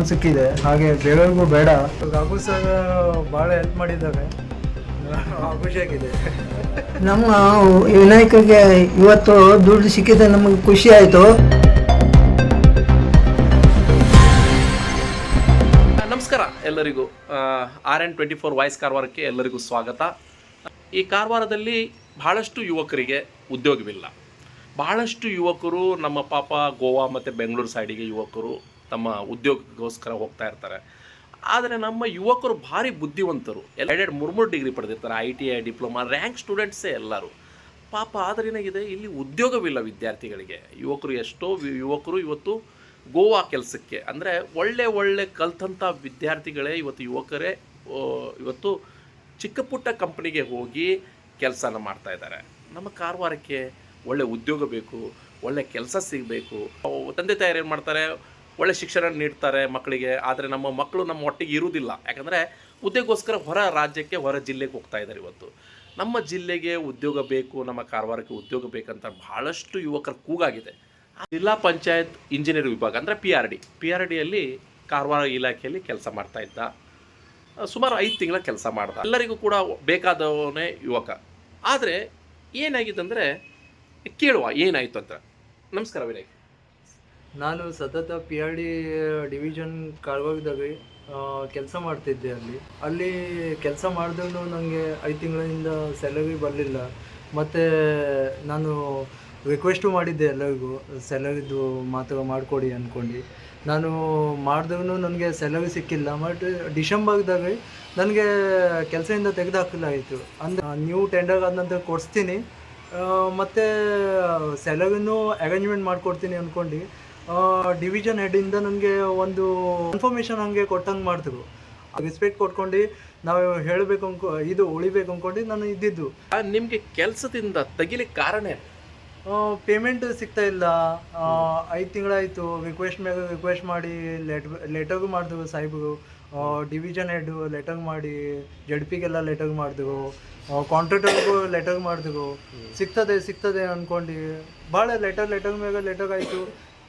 Amount ಸಿಕ್ಕಿದೆ. ಹಾಗೆ ಬೇರೆಯವ್ರಿಗೂ ಬೇಡ. ರಾಘು ಸರ್ ಭಾಳ ಹೆಲ್ಪ್ ಮಾಡಿದ್ದಾರೆ. ಖುಷಿಯಾಗಿದೆ ನಮ್ಮ ವಿನಾಯಕಗೆ ಇವತ್ತು ದುಡ್ಡು ಸಿಕ್ಕಿದೆ ನಮಗೆ ಖುಷಿ ಆಯಿತು. ನಮಸ್ಕಾರ ಎಲ್ಲರಿಗೂ. R N twenty four voice ಕಾರವಾರಕ್ಕೆ ಎಲ್ಲರಿಗೂ ಸ್ವಾಗತ. ಈ ಕಾರವಾರದಲ್ಲಿ ಬಹಳಷ್ಟು ಯುವಕರಿಗೆ ಉದ್ಯೋಗವಿಲ್ಲ. ಬಹಳಷ್ಟು ಯುವಕರು ನಮ್ಮ ಪಾಪ ಗೋವಾ ಮತ್ತು ಬೆಂಗಳೂರು ಸೈಡಿಗೆ ಯುವಕರು ತಮ್ಮ ಉದ್ಯೋಗಕ್ಕೋಸ್ಕರ ಹೋಗ್ತಾ ಇರ್ತಾರೆ. ಆದರೆ ನಮ್ಮ ಯುವಕರು ಭಾರಿ ಬುದ್ಧಿವಂತರು. ಎರಡೆರಡು ಮೂರು ಮೂರು degree ಪಡೆದಿರ್ತಾರೆ, I T I, diploma, rank ಸ್ಟೂಡೆಂಟ್ಸೇ ಎಲ್ಲರೂ. ಪಾಪ ಆದರೆ ಏನಾಗಿದೆ ಇಲ್ಲಿ ಉದ್ಯೋಗವಿಲ್ಲ ವಿದ್ಯಾರ್ಥಿಗಳಿಗೆ. ಯುವಕರು ಎಷ್ಟೋ ಯುವಕರು ಇವತ್ತು ಗೋವಾ ಕೆಲಸಕ್ಕೆ. ಅಂದರೆ ಒಳ್ಳೆ ಒಳ್ಳೆ ಕಲ್ತಂಥ ವಿದ್ಯಾರ್ಥಿಗಳೇ ಇವತ್ತು ಯುವಕರೇ ಇವತ್ತು ಚಿಕ್ಕ ಪುಟ್ಟ ಕಂಪ್ನಿಗೆ ಹೋಗಿ ಕೆಲಸನ ಮಾಡ್ತಾ ಇದ್ದಾರೆ. ನಮ್ಮ ಕಾರವಾರಕ್ಕೆ ಒಳ್ಳೆ ಉದ್ಯೋಗ ಬೇಕು, ಒಳ್ಳೆ ಕೆಲಸ ಸಿಗಬೇಕು. ತಂದೆ ತಾಯರು ಏನು ಮಾಡ್ತಾರೆ ಒಳ್ಳೆ ಶಿಕ್ಷಣ ನೀಡ್ತಾರೆ ಮಕ್ಕಳಿಗೆ, ಆದರೆ ನಮ್ಮ ಮಕ್ಕಳು ನಮ್ಮ ಒಟ್ಟಿಗೆ ಇರುವುದಿಲ್ಲ. ಯಾಕಂದರೆ ಉದ್ಯೋಗಕ್ಕೋಸ್ಕರ ಹೊರ ರಾಜ್ಯಕ್ಕೆ, ಹೊರ ಜಿಲ್ಲೆಗೆ ಹೋಗ್ತಾ ಇದ್ದಾರೆ ಇವತ್ತು. ನಮ್ಮ ಜಿಲ್ಲೆಗೆ ಉದ್ಯೋಗ ಬೇಕು, ನಮ್ಮ ಕಾರವಾರಕ್ಕೆ ಉದ್ಯೋಗ ಬೇಕಂತ ಬಹಳಷ್ಟು ಯುವಕರ ಕೂಗಾಗಿದೆ. ಜಿಲ್ಲಾ ಪಂಚಾಯತ್ ಇಂಜಿನಿಯರ್ ವಿಭಾಗ, ಅಂದರೆ P R D P R ಡಿಯಲ್ಲಿ Karwar ಇಲಾಖೆಯಲ್ಲಿ ಕೆಲಸ ಮಾಡ್ತಾ ಇದ್ದ. ಸುಮಾರು ಐದು ತಿಂಗಳ ಕೆಲಸ ಮಾಡ್ದ. ಎಲ್ಲರಿಗೂ ಕೂಡ ಬೇಕಾದವನೇ ಯುವಕ. ಆದರೆ ಏನಾಗಿದೆ ಅಂದರೆ ಕೇಳುವ ಏನಾಯಿತು ಅಂತ. ನಮಸ್ಕಾರ ವಿನಯ್ ನಾನು ಸತತ ಪಿ ಆರ್ ಡಿ ಡಿವಿಷನ್ ಕಾರವಾರದಾಗ ಕೆಲಸ ಮಾಡ್ತಿದ್ದೆ ಅಲ್ಲಿ. ಅಲ್ಲಿ ಕೆಲಸ ಮಾಡಿದ್ರೂ ನನಗೆ ಐದು ತಿಂಗಳಿಂದ ಸ್ಯಾಲರಿ ಬರಲಿಲ್ಲ. ಮತ್ತು ನಾನು ರಿಕ್ವೆಸ್ಟು ಮಾಡಿದ್ದೆ ಎಲ್ಲರಿಗೂ ಸ್ಯಾಲರಿದು ಮಾತು ಮಾಡಿಕೊಡಿ ಅಂದ್ಕೊಂಡು ನಾನು ಮಾಡಿದ್ರೂ ನನಗೆ ಸ್ಯಾಲರಿ ಸಿಕ್ಕಿಲ್ಲ. ಬಟ್ ಡಿಸೆಂಬರ್ದಾಗ ನನಗೆ ಕೆಲಸದಿಂದ ತೆಗೆದುಹಾಕಲಾಯಿತು ಅಂದರೆ ನ್ಯೂ ಟೆಂಡರ್ ಆದ ನಂತರ ಕೊಡಿಸ್ತೀನಿ. ಮತ್ತೆ ಸ್ಯಾಲರಿನೂ ಅರೇಂಜ್ಮೆಂಟ್ ಮಾಡಿಕೊಡ್ತೀನಿ ಅಂದ್ಕೊಂಡು ಡಿವಿಷನ್ ಹೆಡ್ಡಿಂದ ನನಗೆ ಒಂದು ಇನ್ಫಾರ್ಮೇಷನ್ ಹಂಗೆ ಕೊಟ್ಟಂಗೆ ಮಾಡ್ತಿದ್ರು. ರೆಸ್ಪೆಕ್ಟ್ ಕೊಟ್ಕೊಂಡು ನಾವು ಹೇಳಬೇಕು ಅನ್ಕೊ ಇದು ಉಳಿಬೇಕು ಅಂದ್ಕೊಂಡು ನಾನು ಇದ್ದಿದ್ದು. ನಿಮಗೆ ಕೆಲಸದಿಂದ ತೆಗಿಲಿಕ್ಕೆ ಕಾರಣ ಪೇಮೆಂಟ್ ಸಿಗ್ತಾ ಇಲ್ಲ. ಐದು ತಿಂಗಳಾಯಿತು. ರಿಕ್ವೆಸ್ಟ್ ಮೇಲೆ ರಿಕ್ವೆಸ್ಟ್ ಮಾಡಿ ಲೆಟ್ ಲೆಟರ್ಗೂ ಮಾಡಿದ್ರು ಸಾಹೇಬರು. ಡಿವಿಷನ್ ಹೆಡ್ ಲೆಟರ್ ಮಾಡಿ ಜಡ್ ಪಿಗೆಲ್ಲ ಲೆಟರ್ ಮಾಡಿದ್ರು ಕಾಂಟ್ರಾಕ್ಟರ್ಗೂ ಲೆಟರ್ ಮಾಡಿದ್ರು ಸಿಗ್ತದೆ ಸಿಗ್ತದೆ ಅಂದ್ಕೊಂಡು ಭಾಳ ಲೆಟರ್ ಲೆಟರ್ ಮೇಲೆ ಲೆಟರ್ ಆಯಿತು.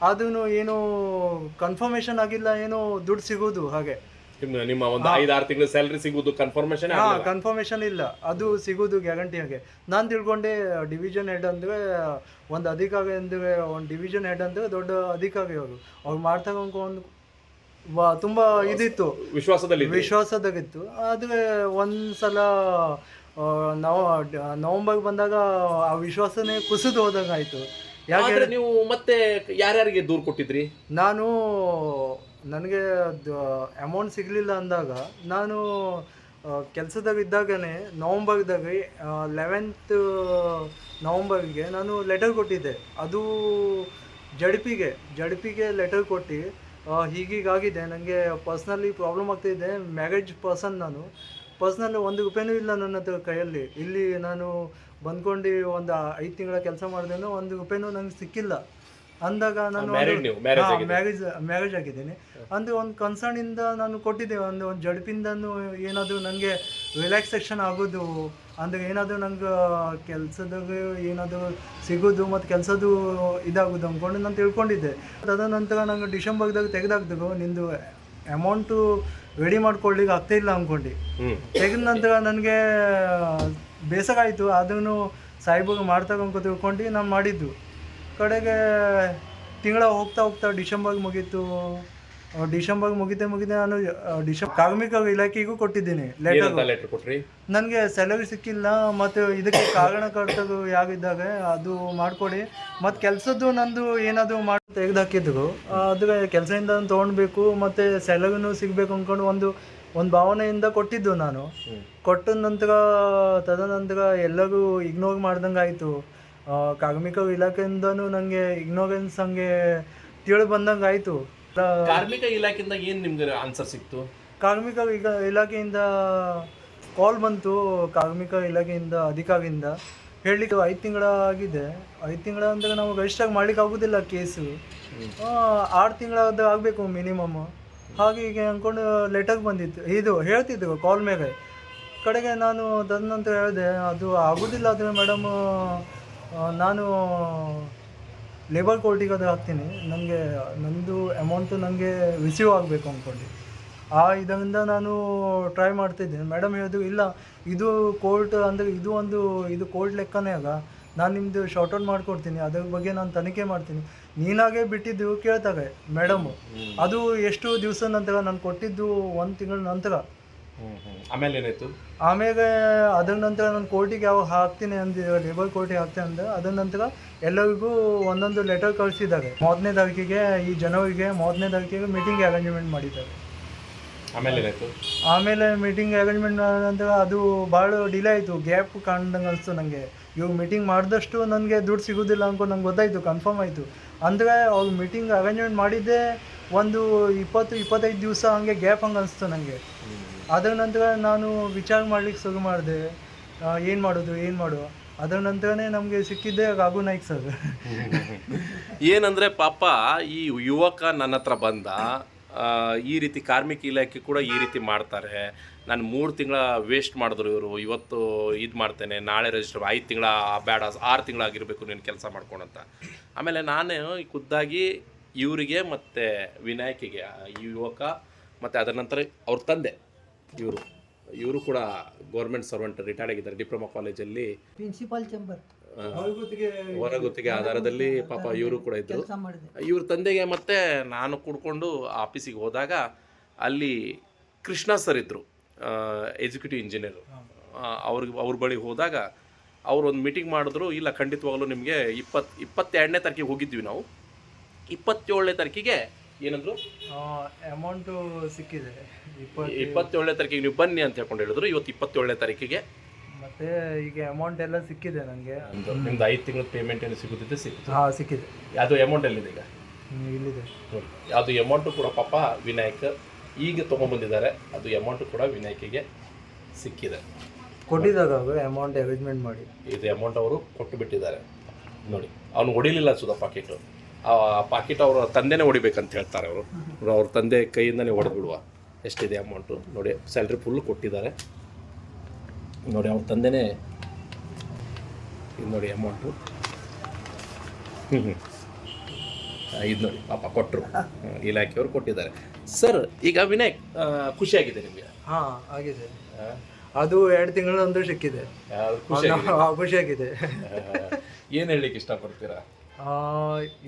ಅದೂ ಏನು ಕನ್ಫರ್ಮೇಷನ್ ಆಗಿಲ್ಲ ಏನು ದುಡ್ಡು ಸಿಗೋದು ಹಾಗೆ. ನಿಮ್ಮ ಒಂದು ಒಂದು ಐದಾರು ತಿಂಗಳು ಸ್ಯಾಲ್ರಿ ಸಿಗುವುದು ಕನ್ಫರ್ಮೇಷನ್ ಹಾ ಕನ್ಫರ್ಮೇಷನ್ ಇಲ್ಲ. ಅದು ಸಿಗೋದು ಗ್ಯಾರಂಟಿಯಾಗೆ ನಾನು ತಿಳ್ಕೊಂಡೆ ಡಿವಿಷನ್ ಹೆಡ್ ಅಂದರೆ ಒಂದು ಅಧಿಕಾರ ಅಂದ್ರೆ ಒಂದು ಡಿವಿಷನ್ ಹೆಡ್ ಅಂದರೆ ದೊಡ್ಡ ಅಧಿಕಾರಿ ಅವರು. ಅವ್ರು ಮಾಡ್ತಕ್ಕ ಒಂದು ವಾ ತುಂಬ ಇದಿತ್ತು. ವಿಶ್ವಾಸದಲ್ಲಿ ವಿಶ್ವಾಸದಾಗಿತ್ತು. ಆದರೆ ಒಂದ್ಸಲ ನಾವು ನವಂಬರ್ ಬಂದಾಗ ಆ ವಿಶ್ವಾಸನೇ ಕುಸಿದು ಹೋದಂಗೆ ಆಯಿತು ಆದ್ರೆ ನೀವು ಮತ್ತೆ ಯಾರ್ಯಾರಿಗೆ ದೂರು ಕೊಟ್ಟಿದ್ರಿ? ನಾನು ನನಗೆ ಅಮೌಂಟ್ ಸಿಗಲಿಲ್ಲ ಅಂದಾಗ ನಾನು ಕೆಲಸದಾಗ ಇದ್ದಾಗನೇ ನವಂಬರ್ದಾಗ ಲೆವೆಂತ್ ನವಂಬರ್ಗೆ ನಾನು ಲೆಟರ್ ಕೊಟ್ಟಿದ್ದೆ. ಅದು ಜಡಪಿಗೆ ಜಡಪಿಗೆ ಲೆಟರ್ ಕೊಟ್ಟು ಹೀಗೀಗಾಗಿದೆ. ನನಗೆ ಪರ್ಸ್ನಲಿ ಪ್ರಾಬ್ಲಮ್ ಆಗ್ತಿದೆ. ಮ್ಯಾರೇಜ್ ಪರ್ಸನ್ ನಾನು. ಪರ್ಸ್ನಲ್ಲಿ ಒಂದು ರೂಪಾಯಿನೂ ಇಲ್ಲ ನನ್ನ ಹತ್ರ ಕೈಯಲ್ಲಿ. ಇಲ್ಲಿ ನಾನು ಬಂದ್ಕೊಂಡು ಒಂದು ಐದು ತಿಂಗಳ ಕೆಲಸ ಮಾಡಿದೇನೋ ಒಂದು ರೂಪಾಯಿನೂ ನಂಗೆ ಸಿಕ್ಕಿಲ್ಲ. ಅಂದಾಗ ನಾನು. ಮ್ಯಾರೇಜ್ ಮ್ಯಾರೇಜ್ ಆಗಿದ್ದೀನಿ. ಅಂದರೆ ಒಂದು ಕನ್ಸರ್ನಿಂದ ನಾನು ಕೊಟ್ಟಿದ್ದೆ ಒಂದು ಒಂದು ಜಡ್ಪಿಂದನೂ ಏನಾದರೂ ನನಗೆ ರಿಲ್ಯಾಕ್ಸೇಷನ್ ಆಗೋದು ಅಂದರೆ ಏನಾದರೂ ನಂಗೆ ಕೆಲಸದ ಏನಾದರೂ ಸಿಗೋದು ಮತ್ತು ಕೆಲಸದ್ದು ಇದಾಗೋದು ಅಂದ್ಕೊಂಡು ನಾನು ತಿಳ್ಕೊಂಡಿದ್ದೆ. ತದನಂತರ ನಂಗೆ ಡಿಸೆಂಬರ್ದಾಗ ತೆಗೆದಾಕ್ದು ನಿಂದು ಅಮೌಂಟು ರೆಡಿ ಮಾಡ್ಕೊಳ್ಳಿಕ್ಕೆ ಆಗ್ತಾ ಇಲ್ಲ ಅಂದ್ಕೊಂಡು. ತೆಗೆದ ನಂತರ ನನಗೆ ಬೇಸರ ಆಯಿತು ಅದನ್ನು ಸಾಯಿಬಾಗ ಮಾಡ್ತಾಗ ಅಂತ ತಿಳ್ಕೊಂಡು ನಾನು ಮಾಡಿದ್ದು. ಕಡೆಗೆ ತಿಂಗಳ ಹೋಗ್ತಾ ಹೋಗ್ತಾ ಡಿಸೆಂಬರ್ ಮುಗೀತು. ಡಿಸೆಂಬರ್ಗೆ ಡಿಸೆಂಬರ್ ಮುಗಿತೆ ಮುಗಿದೆ ನಾನು ಡಿಸೆಂಬರ್ ಕಾರ್ಮಿಕ ಇಲಾಖೆಗೂ ಕೊಟ್ಟಿದ್ದೀನಿ ಲೆಟರ್ ಕೊಟ್ರಿ? ನನಗೆ ಸ್ಯಾಲರಿ ಸಿಕ್ಕಿಲ್ಲ ಮತ್ತು ಇದಕ್ಕೆ ಕಾರಣಕರ್ತರು ಯಾವಿದ್ದಾಗ ಅದು ಮಾಡಿಕೊಡಿ. ಮತ್ತು ಕೆಲಸದ್ದು ನಂದು ಏನಾದರೂ ಮಾಡಿ ತೆಗೆದುಹಾಕಿದ್ರು ಅದು ಕೆಲಸದಿಂದ ತೊಗೊಳ್ಬೇಕು ಮತ್ತು ಸ್ಯಾಲರಿನೂ ಸಿಗಬೇಕು ಅಂದ್ಕೊಂಡು ಒಂದು ಒಂದು ಭಾವನೆಯಿಂದ ಕೊಟ್ಟಿದ್ದು ನಾನು. ಕೊಟ್ಟ ನಂತರ ತದನಂತರ ಎಲ್ಲರೂ ಇಗ್ನೋರ್ ಮಾಡ್ದಂಗೆ ಆಯಿತು. ಕಾರ್ಮಿಕ ಇಲಾಖೆಯಿಂದನೂ ನನಗೆ ಇಗ್ನೋರೆನ್ಸ್ ಹಂಗೆ ತಿಳಿ ಬಂದಂಗೆ ಆಯಿತು. ಕಾರ್ಮಿಕ ಇಲಾಖೆಯಿಂದ ಏನು ನಿಮ್ಗೆ ಆನ್ಸರ್ ಸಿಕ್ತು? ಕಾರ್ಮಿಕ ಈಗ ಇಲಾಖೆಯಿಂದ ಕಾಲ್ ಬಂತು ಕಾರ್ಮಿಕ ಇಲಾಖೆಯಿಂದ ಅಧಿಕಾರಿಯಿಂದ. ಹೇಳಲಿಕ್ಕೆ ಐದು ತಿಂಗಳ ಆಗಿದೆ. ಐದು ತಿಂಗಳ ಅಂದರೆ ನಾವು ರಿಜಿಸ್ಟರ್ ಮಾಡ್ಲಿಕ್ಕೆ ಆಗೋದಿಲ್ಲ ಕೇಸು ಆರು ತಿಂಗಳಾದ ಆಗಬೇಕು ಮಿನಿಮಮ್ ಹಾಗೆ ಹೀಗೆ ಅಂದ್ಕೊಂಡು ಲೇಟಾಗಿ ಬಂದಿತ್ತು. ಇದು ಹೇಳ್ತಿದ್ದು ಕಾಲ್ ಮೇಲೆ ಕಡೆಗೆ ನಾನು ತದನಂತರ ಹೇಳಿದೆ, ಅದು ಆಗೋದಿಲ್ಲ ಆದರೆ ಮೇಡಮ್ ನಾನು ಲೇಬರ್ ಕೋರ್ಟಿಗೆ ಅದು ಹಾಕ್ತೀನಿ. ನನಗೆ ನಂದು ಅಮೌಂಟು ನನಗೆ ರಿಸೀವ್ ಆಗಬೇಕು ಅಂದ್ಕೊಂಡು ಆ ಇದರಿಂದ ನಾನು ಟ್ರೈ ಮಾಡ್ತಿದ್ದೆ ಮೇಡಮ್ ಹೇಳಿದ್ರು, ಇಲ್ಲ, ಇದು ಕೋರ್ಟ್ ಅಂದರೆ ಇದು ಒಂದು, ಇದು ಕೋರ್ಟ್ ಲೆಕ್ಕನೇ ಆಗ ನಾನು ನಿಮ್ಮದು ಶಾರ್ಟ್ ಔಟ್ ಮಾಡಿಕೊಡ್ತೀನಿ ಅದ್ರ ಬಗ್ಗೆ ನಾನು ತನಿಖೆ ಮಾಡ್ತೀನಿ. ನೀನಾಗೆ ಬಿಟ್ಟಿದ್ದು ಕೇಳ್ತಾರೆ ಮೇಡಮ್ ಅದು ಎಷ್ಟು ದಿವಸ ನಂತರ ನಾನು ಕೊಟ್ಟಿದ್ದು ಒಂದು ತಿಂಗಳ ನಂತರ. ಆಮೇಲೆ ಏನಾಯ್ತು? ಆಮೇಲೆ ಅದ್ರ ನಂತರ ನಾನು ಕೋರ್ಟಿಗೆ ಯಾವಾಗ ಹಾಕ್ತೀನಿ ಅಂದಿದ್ದಾರೆ ಲೇಬರ್ ಕೋರ್ಟಿಗೆ ಹಾಕ್ತೀನಿ ಅಂದ್ರೆ ಅದ್ರ ನಂತರ ಎಲ್ಲರಿಗೂ ಒಂದೊಂದು ಲೆಟರ್ ಕಳಿಸಿದ್ದಾರೆ. ಮೂವತ್ತನೇ ತಾರೀಕಿಗೆ ಈ ಜನವರಿಗೆ ಮೂವತ್ತನೇ ತಾರೀಕಿಗೆ ಮೀಟಿಂಗ್ ಅರೇಂಜ್ಮೆಂಟ್ ಮಾಡಿದ್ದಾರೆ. ಆಮೇಲೆ ಏನಾಯ್ತು? ಆಮೇಲೆ ಮೀಟಿಂಗ್ ಅರೇಂಜ್ಮೆಂಟ್ ನಂತರ ಅದು ಭಾಳ ಡಿಲೇ ಆಯಿತು. ಗ್ಯಾಪ್ ಕಾಣ್ದಂಗೆ ಅನಿಸ್ತು ನನಗೆ ಇವಾಗ ಮೀಟಿಂಗ್ ಮಾಡಿದಷ್ಟು ನನಗೆ ದುಡ್ಡು ಸಿಗೋದಿಲ್ಲ ಅನ್ಕೊಂಡು ನಂಗೆ ಗೊತ್ತಾಯಿತು ಕನ್ಫರ್ಮ್ ಆಯಿತು. ಅಂದರೆ ಅವ್ರು ಮೀಟಿಂಗ್ ಅರೇಂಜ್ಮೆಂಟ್ ಮಾಡಿದ್ದೆ ಒಂದು ಇಪ್ಪತ್ತು, ಇಪ್ಪತ್ತೈದು ದಿವಸ ಹಂಗೆ ಗ್ಯಾಪ್ ಹಂಗೆ ಅನಿಸ್ತು ನನಗೆ ಅದರ ನಂತರ ನಾನು ವಿಚಾರ ಮಾಡ್ಲಿಕ್ಕೆ ಶುರು ಮಾಡಿದೆ. ಏನು ಮಾಡೋದು, ಏನು ಮಾಡು? ಅದರ ನಂತರನೇ ನಮಗೆ ಸಿಕ್ಕಿದ್ದೆ ರಾಘು ನಾಯ್ಕ್ ಸರ್. ಏನಂದರೆ ಪಾಪ ಈ ಯುವಕ ನನ್ನ ಹತ್ರ ಬಂದ ಈ ರೀತಿ ಕಾರ್ಮಿಕ ಇಲಾಖೆ ಕೂಡ ಈ ರೀತಿ ಮಾಡ್ತಾರೆ. ನಾನು ಮೂರು ತಿಂಗಳ ವೇಸ್ಟ್ ಮಾಡಿದ್ರು ಇವರು. ಇವತ್ತು ಇದು ಮಾಡ್ತೇನೆ ನಾಳೆ ರಿಜಿಸ್ಟರ್ ಐದು ತಿಂಗಳ ಬೇಡ ಆರು ತಿಂಗಳಾಗಿರಬೇಕು ನೀನು ಕೆಲಸ ಮಾಡ್ಕೊಂಡಂತ ಆಮೇಲೆ ನಾನು ಈ ಖುದ್ದಾಗಿ ಇವರಿಗೆ ಮತ್ತು ವಿನಾಯಕಿಗೆ ಈ ಯುವಕ ಮತ್ತು ಅದರ ನಂತರ ಅವ್ರ ತಂದೆ ಇವರು. ಇವರು ಕೂಡ ಗೌರ್ಮೆಂಟ್ ಸರ್ವೆಂಟ್ ರಿಟೈರ್ಡ್ ಆಗಿದ್ದಾರೆ ಡಿಪ್ಲೊಮಾ ಕಾಲೇಜಲ್ಲಿ ಪ್ರಿನ್ಸಿಪಾಲ್ ಚೇಂಬರ್ ಹೊರಗುತ್ತಿಗೆ ಆಧಾರದಲ್ಲಿ ಪಾಪ ಇವರು ಕೂಡ ಇದ್ದರು ಇವ್ರ ತಂದೆಗೆ ಮತ್ತೆ ನಾನು ಕೂಡ್ಕೊಂಡು ಆಫೀಸಿಗೆ ಹೋದಾಗ ಅಲ್ಲಿ ಕೃಷ್ಣ ಸರ್ ಇದ್ದರು ಎಕ್ಸಿಕ್ಯೂಟಿವ್ ಇಂಜಿನಿಯರ್ ಅವ್ರಿಗೆ ಅವ್ರ ಬಳಿ ಹೋದಾಗ ಅವ್ರು ಒಂದು ಮೀಟಿಂಗ್ ಮಾಡಿದ್ರು ಇಲ್ಲ ಖಂಡಿತವಾಗಲೂ ನಿಮಗೆ ಇಪ್ಪತ್ತು ಇಪ್ಪತ್ತೆರಡನೇ ತಾರೀಕಿಗೆ ಹೋಗಿದ್ವಿ ನಾವು. ಇಪ್ಪತ್ತೇಳನೇ ತಾರೀಕಿಗೆ ಏನಂದ್ರು? ಅಮೌಂಟು ಸಿಕ್ಕಿದೆ. ಇಪ್ಪತ್ತು ಇಪ್ಪತ್ತೇಳನೇ ತಾರೀಕಿಗೆ ನೀವು ಬನ್ನಿ ಅಂತ ಹೇಳ್ಕೊಂಡು ಹೇಳಿದ್ರು ಇವತ್ತು ಇಪ್ಪತ್ತೇಳನೇ ತಾರೀಕಿಗೆ. ಮತ್ತೆ ಈಗ ಅಮೌಂಟ್ ಎಲ್ಲ ಸಿಕ್ಕಿದೆ ನನಗೆ ನಿಮ್ದು ಐದು ತಿಂಗಳ ಪೇಮೆಂಟ್ ಏನು ಸಿಗುತ್ತಿದೆ ಸಿಕ್ಕಿದೆ? ಹಾಂ ಸಿಕ್ಕಿದೆ. ಅದು ಅಮೌಂಟ್ ಎಲ್ಲಿದೆ ಈಗ? ಇಲ್ಲಿದೆ. ಅದು ಅಮೌಂಟು ಕೂಡ ಪಾಪ ವಿನಾಯಕ್ ಈಗ ತೊಗೊಂಬಂದಿದ್ದಾರೆ ಅದು ಅಮೌಂಟ್ ಕೂಡ ವಿನಾಯಕಿಗೆ ಸಿಕ್ಕಿದೆ. ಕೊಟ್ಟಿದ್ದಾಗ ಅವರು ಅಮೌಂಟ್ ಅರೇಂಜ್ಮೆಂಟ್ ಮಾಡಿ. ಇದು ಅಮೌಂಟ್ ಅವರು ಕೊಟ್ಟು ಬಿಟ್ಟಿದ್ದಾರೆ. ನೋಡಿ ಅವನು ಹೊಡಿಲಿಲ್ಲ ಸುಧಾ ಪಾಕೆಟು ಆ ಪಾಕೆಟ್ ಅವರ ತಂದೆನೇ ಹೊಡಿಬೇಕಂತ ಹೇಳ್ತಾರೆ ಅವರು. ಅವ್ರ ತಂದೆ ಕೈಯಿಂದನೇ ಹೊಡೆದ್ಬಿಡುವ ಎಷ್ಟಿದೆ ಅಮೌಂಟು ನೋಡಿ ಸ್ಯಾಲ್ರಿ ಫುಲ್ಲು ಕೊಟ್ಟಿದ್ದಾರೆ. ನೋಡಿ ಅವ್ರ ತಂದೆನೇ ಇದು ನೋಡಿ ಅಮೌಂಟು ಹ್ಞೂ ಹ್ಞೂ ಇದು ನೋಡಿ ಪಾಪ ಕೊಟ್ಟರು ಇಲಾಖೆಯವರು ಕೊಟ್ಟಿದ್ದಾರೆ. ಸರ್ ಈಗ ವಿನಾಯಕ್ ಖುಷಿಯಾಗಿದೆ ನಿಮಗೆ? ಹಾ ಆಗಿದೆ. ಅದು ಎರಡು ತಿಂಗಳಂದು ಸಿಕ್ಕಿದೆ. ಖುಷಿ ಆ, ಖುಷಿಯಾಗಿದೆ ಏನು ಹೇಳಲಿಕ್ಕೆ ಇಷ್ಟಪಡ್ತೀರಾ?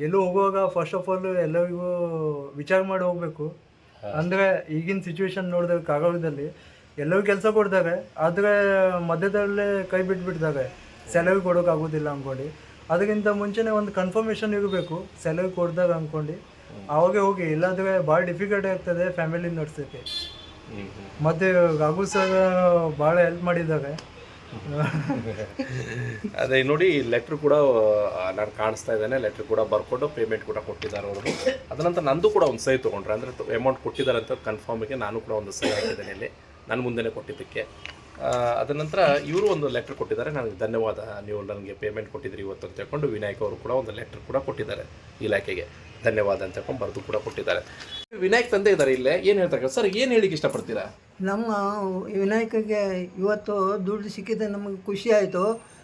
ಎಲ್ಲೂ ಹೋಗುವಾಗ ಫಸ್ಟ್ ಆಫ್ ಆಲ್ ಎಲ್ಲರಿಗೂ ವಿಚಾರ ಮಾಡಿ ಹೋಗ್ಬೇಕು. ಅಂದ್ರೆ ಈಗಿನ ಸಿಚುವೇಶನ್ ನೋಡಿದ್ರೆ ಕಾಗದದಲ್ಲಿ ಎಲ್ಲರೂ ಕೆಲಸ ಕೊಡ್ತಾರೆ ಆದರೆ ಮಧ್ಯದಲ್ಲೇ ಕೈ ಬಿಟ್ಬಿಡ್ತಾರೆ. ಸ್ಯಾಲರಿ ಕೊಡೋಕ್ಕಾಗೋದಿಲ್ಲ ಅಂದ್ಕೊಂಡು ಅದಕ್ಕಿಂತ ಮುಂಚೆನೇ ಒಂದು ಕನ್ಫರ್ಮೇಷನ್ ಇರಬೇಕು ಸ್ಯಾಲರಿ ಕೊಡ್ದಾಗ ಅಂದ್ಕೊಂಡು ಅವಾಗೆ ಹೋಗಿ, ಇಲ್ಲಾಂದ್ರೆ ಭಾಳ ಡಿಫಿಕಲ್ಟ್ ಆಗ್ತದೆ ಫ್ಯಾಮಿಲಿ ನಡೆಸೋಕ್ಕೆ. ಮತ್ತೆ ಗಾಗು ಸರ್ ಭಾಳ ಹೆಲ್ಪ್ ಮಾಡಿದ್ದಾರೆ. ಅದೇ, ನೋಡಿ ಲೆಟ್ರ್ ಕೂಡ ನಾನು ಕಾಣಿಸ್ತಾ ಇದ್ದೇನೆ ಲೆಟ್ರ್ ಕೂಡ ಬರ್ಕೊಂಡು ಪೇಮೆಂಟ್ ಕೂಡ ಕೊಟ್ಟಿದ್ದಾರೆ ಅವರು. ಅದನಂತರ ನಂದು ಕೂಡ ಒಂದು ಸಹಿ ತೊಗೊಂಡ್ರೆ, ಅಂದರೆ ಅಮೌಂಟ್ ಕೊಟ್ಟಿದ್ದಾರೆ ಅಂತ ಕನ್ಫರ್ಮಿಗೆ ನಾನು ಕೂಡ ಒಂದು ಸಹಿ ಹಾಕಿದ್ದೇನೆ ಇಲ್ಲಿ ನನ್ನ ಮುಂದೆನೇ ಕೊಟ್ಟಿದ್ದಕ್ಕೆ. ಅದನಂತರ ಅದ ನಂತರ ಇವರು ಒಂದು ಲೆಟ್ರ್ ಕೊಟ್ಟಿದ್ದಾರೆ, ನನಗೆ ಧನ್ಯವಾದ, ನೀವು ನನಗೆ ಪೇಮೆಂಟ್ ಕೊಟ್ಟಿದ್ದೀರಿ ಇವತ್ತು ಅಂತ ಹೇಳ್ಕೊಂಡು ವಿನಾಯಕ್ ಅವರು ಕೂಡ ಒಂದು ಲೆಟ್ರ್ ಕೂಡ ಕೊಟ್ಟಿದ್ದಾರೆ ಇಲಾಖೆಗೆ. ಧನ್ಯವಾದ ಅಂತ ಹೇಳ್ಕೊಂಡು ಬರೆದು ಕೂಡ ಕೊಟ್ಟಿದ್ದಾರೆ. ವಿನಾಯಕ್ ತಂದೆ ಇದ್ದಾರೆ ಇಲ್ಲೇ ಏನು ಹೇಳ್ತಾರೆ? ಸರ್ ಏನು ಹೇಳಿಕ್ಕೆ ಇಷ್ಟಪಡ್ತೀರಾ? ನಮ್ಮ ವಿನಾಯಕಗೆ ಇವತ್ತು ದುಡ್ಡು ಸಿಕ್ಕಿದೆ ನಮಗೆ ಖುಷಿ ಆಯಿತು.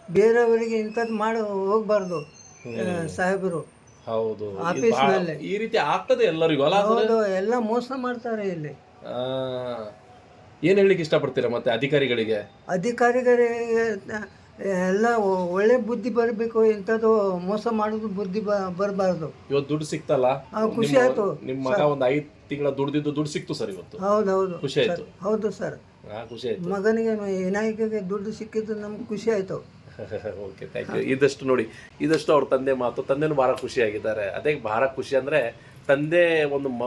ಬೇರೆಯವರಿಗೆ ಇಂಥದ್ದು ಮಾಡಿ ಹೋಗ್ಬಾರ್ದು ಸಾಹೇಬರು. ಹೌದು. ಆಫೀಸ್ನಲ್ಲಿ. ಈ ರೀತಿ ಆಗ್ತದೆ ಎಲ್ಲರಿಗೂ ಅಲ್ಲ ಹೌದು ಎಲ್ಲ ಮೋಸ ಮಾಡ್ತಾರೆ ಇಲ್ಲಿ. ಆ, ಏನ್ ಇಷ್ಟ ಇಷ್ಟಪಡ್ತೀರಾ ಮತ್ತೆ ಅಧಿಕಾರಿಗಳಿಗೆ? ಅಧಿಕಾರಿಗಳಿಗೆ ಎಲ್ಲ ಒಳ್ಳೆ ಬುದ್ಧಿ ಬರಬೇಕು ಇಂಥದ್ದು ಮೋಸ ಮಾಡೋದು ಬುದ್ಧಿ ಬರಬಾರದು. ಇವತ್ತು ದುಡ್ಡು ಸಿಕ್ತಲ್ಲ? ಆ, ಖುಷಿ ನಿಮ್ಮ- ಆಯ್ತು. ನಿಮ್ಮ ಮಗ ಒಂದು ಐದು ತಿಂಗಳ ದುಡ್ದಿದ್ದು ದುಡ್ಡು ಸಿಕ್ತು ಸರ್ ಇವತ್ತು. ಹೌದು ಹೌದು ಖುಷಿ ಆಯ್ತು. ಹೌದು ಸರ್. ಹಾ ಖುಷಿ ಆಯ್ತು. ಮಗನಿಗೆ ವಿನಾಯಕಗೆ ದುಡ್ಡು ಸಿಕ್ಕಿದ್ದು ನಮ್ಗೆ ಖುಷಿ ಆಯ್ತು. ಓಕೆ ಥ್ಯಾಂಕ್ ಯು ಇದಷ್ಟು ನೋಡಿ ಇದಷ್ಟು ಅವ್ರ ತಂದೆ ಮಾತು. ತಂದೆನೂ ಭಾಳ ಖುಷಿಯಾಗಿದ್ದಾರೆ ಅದೇ ಭಾಳ ಖುಷಿ ಅಂದರೆ ತಂದೆ ಒಂದು ಮ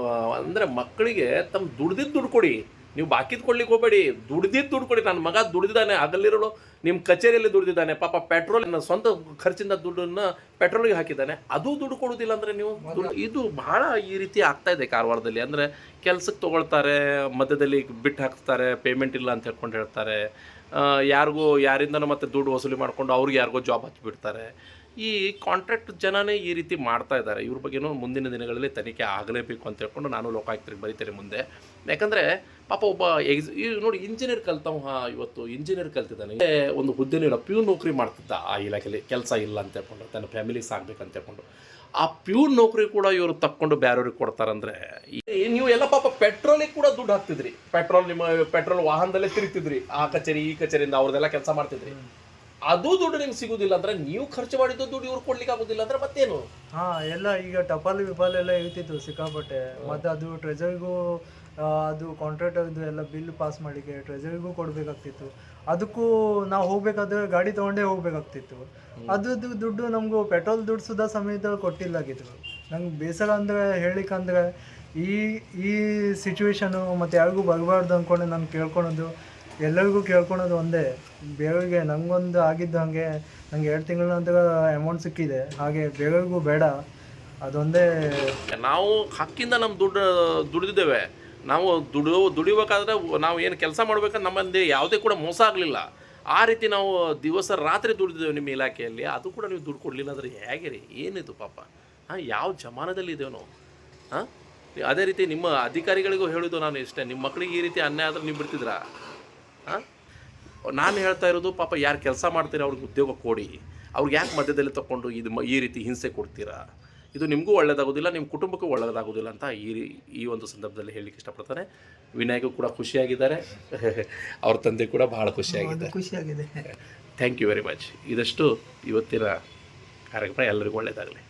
ಅಂದರೆ ಮಕ್ಕಳಿಗೆ ತಮ್ಮ ದುಡ್ದಿದ್ದು ದುಡ್ಡು ಕೊಡಿ. ನೀವು ಬಾಕಿದ್ ಕೊಡ್ಲಿಕ್ಕೆ ಹೋಗಬೇಡಿ. ದುಡ್ದಿದ್ದು ದುಡ್ಡು ಕೊಡಿ ನನ್ನ ಮಗ ದುಡ್ದಿದ್ದಾನೆ ಅದಲ್ಲಿರೋ ನಿಮ್ಮ ಕಚೇರಿಯಲ್ಲಿ ದುಡ್ದಿದ್ದಾನೆ. ಪಾಪ ಪೆಟ್ರೋಲ್ ಸ್ವಂತ ಖರ್ಚಿಂದ ದುಡ್ಡನ್ನ ಪೆಟ್ರೋಲ್ಗೆ ಹಾಕಿದ್ದಾನೆ. ಅದು ದುಡ್ಡು ಕೊಡೋದಿಲ್ಲ ಅಂದರೆ ನೀವು ಇದು ಬಹಳ ಈ ರೀತಿ ಆಗ್ತಾ ಇದೆ ಕಾರವಾರದಲ್ಲಿ. ಅಂದರೆ ಕೆಲ್ಸಕ್ಕೆ ತೊಗೊಳ್ತಾರೆ ಮಧ್ಯದಲ್ಲಿ ಬಿಟ್ಟು ಹಾಕ್ತಾರೆ ಪೇಮೆಂಟ್ ಇಲ್ಲ ಅಂತ ಹೇಳ್ಕೊಂಡು ಹೇಳ್ತಾರೆ. ಯಾರಿಗೂ ಯಾರಿಂದನೂ ಮತ್ತೆ ದುಡ್ಡು ವಸೂಲಿ ಮಾಡಿಕೊಂಡು ಅವ್ರಿಗೆ ಯಾರಿಗೋ ಜಾಬ್ ಹಚ್ಚಿಬಿಡ್ತಾರೆ ಈ ಕಾಂಟ್ರಾಕ್ಟ್ ಜನನೇ ಈ ರೀತಿ ಮಾಡ್ತಾ ಇದ್ದಾರೆ. ಇವ್ರ ಬಗ್ಗೆನೂ ಮುಂದಿನ ದಿನಗಳಲ್ಲಿ ತನಿಖೆ ಆಗಲೇಬೇಕು ಅಂತ ಹೇಳ್ಕೊಂಡು ನಾನು ಲೋಕಾಯುಕ್ತರಿಗೆ ಬರೀತೇನೆ ಮುಂದೆ. ಯಾಕಂದರೆ ಪಾಪ ಒಬ್ಬ ಎಕ್ಸ್ ನೋಡಿ ಇಂಜಿನಿಯರ್ ಕಲ್ತವ ಇವತ್ತು ಇಂಜಿನಿಯರ್ ಕಲ್ತಿದ್ದಾನೆ. ಒಂದು ಹುದ್ದೆನೂ ಪ್ಯೂರ್ ನೌಕರಿ ಮಾಡ್ತಿದ್ದ ಆ ಇಲಾಖೆಯಲ್ಲಿ ಕೆಲಸ ಇಲ್ಲ ಅಂತ ಹೇಳ್ಕೊಂಡು, ತನ್ನ ಫ್ಯಾಮಿಲಿಗೆ ಸಾಕ್ಬೇಕಂತ ಹೇಳ್ಕೊಂಡು. ಆ ಪ್ಯೂರ್ ನೌಕರಿ ಕೂಡ ಇವರು ತಕ್ಕೊಂಡು ಬೇರೆಯವ್ರಿಗೆ ಕೊಡ್ತಾರಂದ್ರೆ ನೀವು ಎಲ್ಲ ಪಾಪ ಪೆಟ್ರೋಲಿಗೆ ಕೂಡ ದುಡ್ಡು ಹಾಕ್ತಿದ್ರಿ. ಪೆಟ್ರೋಲ್ ನಿಮ್ಮ ಪೆಟ್ರೋಲ್ ವಾಹನದಲ್ಲೇ ತಿರುಗ್ತಿದ್ರಿ. ಆ ಕಚೇರಿ, ಈ ಕಚೇರಿಯಿಂದ ಅವ್ರದೆಲ್ಲ ಕೆಲಸ ಮಾಡ್ತಿದ್ರಿ. ಅದು ದುಡ್ಡು ನಿಮ್ಗೆ ಸಿಗುದಿಲ್ಲ ಅಂದ್ರೆ ನೀವು ಖರ್ಚು ಮಾಡಿದ್ದು ದುಡ್ಡು ಇವ್ರು ಕೊಡ್ಲಿಕ್ಕೆ ಆಗೋದಿಲ್ಲ ಅಂದ್ರೆ ಮತ್ತೇನು? ಹಾ, ಎಲ್ಲ ಈಗ ಟಪಾಲು ವಿಪಾಲು ಎಲ್ಲ ಇರ್ತಿತ್ತು ಸಿಕ್ಕಾಪಟ್ಟೆ. ಮತ್ತೆ ಅದು ಟ್ರೆಜರಿಗೂ ಅದು ಕಾಂಟ್ರಾಕ್ಟರ್ದು ಎಲ್ಲ ಬಿಲ್ ಪಾಸ್ ಮಾಡಲಿಕ್ಕೆ ಟ್ರೆಜರಿಗೂ ಕೊಡಬೇಕಾಗ್ತಿತ್ತು. ಅದಕ್ಕೂ ನಾವು ಹೋಗಬೇಕಾದ್ರೆ ಗಾಡಿ ತೊಗೊಂಡೇ ಹೋಗಬೇಕಾಗ್ತಿತ್ತು. ಅದ್ರದ್ದು ದುಡ್ಡು ನಮಗೂ ಪೆಟ್ರೋಲ್ ದುಡ್ಡು ಸುಧಾ ಸಮೇತ ಕೊಟ್ಟಿಲ್ಲಾಗಿತ್ತು. ನಂಗೆ ಬೇಸರ ಅಂದರೆ ಹೇಳಿಕಂದ್ರೆ ಈ ಈ ಸಿಚುವೇಶನು ಮತ್ತು ಯಾರಿಗೂ ಬರಬಾರ್ದು ಅಂದ್ಕೊಂಡು ನಾನು ಕೇಳ್ಕೊಳೋದು ಎಲ್ಲರಿಗೂ ಕೇಳ್ಕೊಳೋದು ಒಂದೇ. ಬೇರೆಯವರಿಗೆ ನಂಗೊಂದು ಆಗಿದ್ದು ಹಾಗೆ ನಂಗೆ ಎರಡು ತಿಂಗಳ ನಂತರ ಅಮೌಂಟ್ ಸಿಕ್ಕಿದೆ. ಹಾಗೆ ಬೇರೆಯವ್ರಿಗೂ ಬೇಡ. ಅದೊಂದೇ ನಾವು ಹಕ್ಕಿಂದ ನಮ್ಮ ದುಡ್ಡು ದುಡಿದಿದ್ದೇವೆ. ನಾವು ದುಡಿಯೋ, ದುಡಿಬೇಕಾದ್ರೆ ನಾವು ಏನು ಕೆಲಸ ಮಾಡಬೇಕಂದ್ರೆ ನಮ್ಮಲ್ಲಿ ಯಾವುದೇ ಕೂಡ ಮೋಸ ಆಗಲಿಲ್ಲ. ಆ ರೀತಿ ನಾವು ದಿವಸ ರಾತ್ರಿ ದುಡಿದಿದ್ದೇವೆ ನಿಮ್ಮ ಇಲಾಖೆಯಲ್ಲಿ. ಅದು ಕೂಡ ನೀವು ದುಡ್ಡು ಕೊಡಲಿಲ್ಲ ಅಂದರೆ ಹೇಗೆ ರೀ? ಏನಿದು ಪಾಪ? ಹಾಂ, ಯಾವ ಜಮಾನದಲ್ಲಿ ಇದ್ದೇವೆ ನಾವು ಹಾಂ? ಅದೇ ರೀತಿ ನಿಮ್ಮ ಅಧಿಕಾರಿಗಳಿಗೂ ಹೇಳಿದ್ದು ನಾನು ಇಷ್ಟೇ. ನಿಮ್ಮ ಮಕ್ಕಳಿಗೆ ಈ ರೀತಿ ಅನ್ಯಾಯ ಆದರೆ ನೀವು ಬಿಡ್ತಿದ್ರಾ ಹಾಂ? ನಾನು ಹೇಳ್ತಾ ಇರೋದು ಪಾಪ ಯಾರು ಕೆಲಸ ಮಾಡ್ತೀರಾ ಅವ್ರಿಗೆ ಉದ್ಯೋಗ ಕೊಡಿ. ಅವ್ರಿಗೆ ಯಾಕೆ ಮಧ್ಯದಲ್ಲಿ ತಗೊಂಡು ಇದು ಈ ರೀತಿ ಹಿಂಸೆ ಕೊಡ್ತೀರಾ? ಇದು ನಿಮಗೂ ಒಳ್ಳೇದಾಗೋದಿಲ್ಲ ನಿಮ್ಮ ಕುಟುಂಬಕ್ಕೂ ಒಳ್ಳೆಯದಾಗೋದಿಲ್ಲ ಅಂತ ಈ ಈ ಒಂದು ಸಂದರ್ಭದಲ್ಲಿ ಹೇಳಲಿಕ್ಕೆ ಇಷ್ಟಪಡ್ತಾನೆ. ವಿನಾಯಕು ಕೂಡ ಖುಷಿಯಾಗಿದ್ದಾರೆ. ಅವ್ರ ತಂದೆ ಕೂಡ ಬಹಳ ಖುಷಿಯಾಗಿದ್ದಾರೆ. ಖುಷಿಯಾಗಿದೆ. ಥ್ಯಾಂಕ್ ಯು ವೆರಿ ಮಚ್ ಇದಷ್ಟು ಇವತ್ತಿನ ಕಾರ್ಯಕ್ರಮ. ಎಲ್ಲರಿಗೂ ಒಳ್ಳೆಯದಾಗಲಿ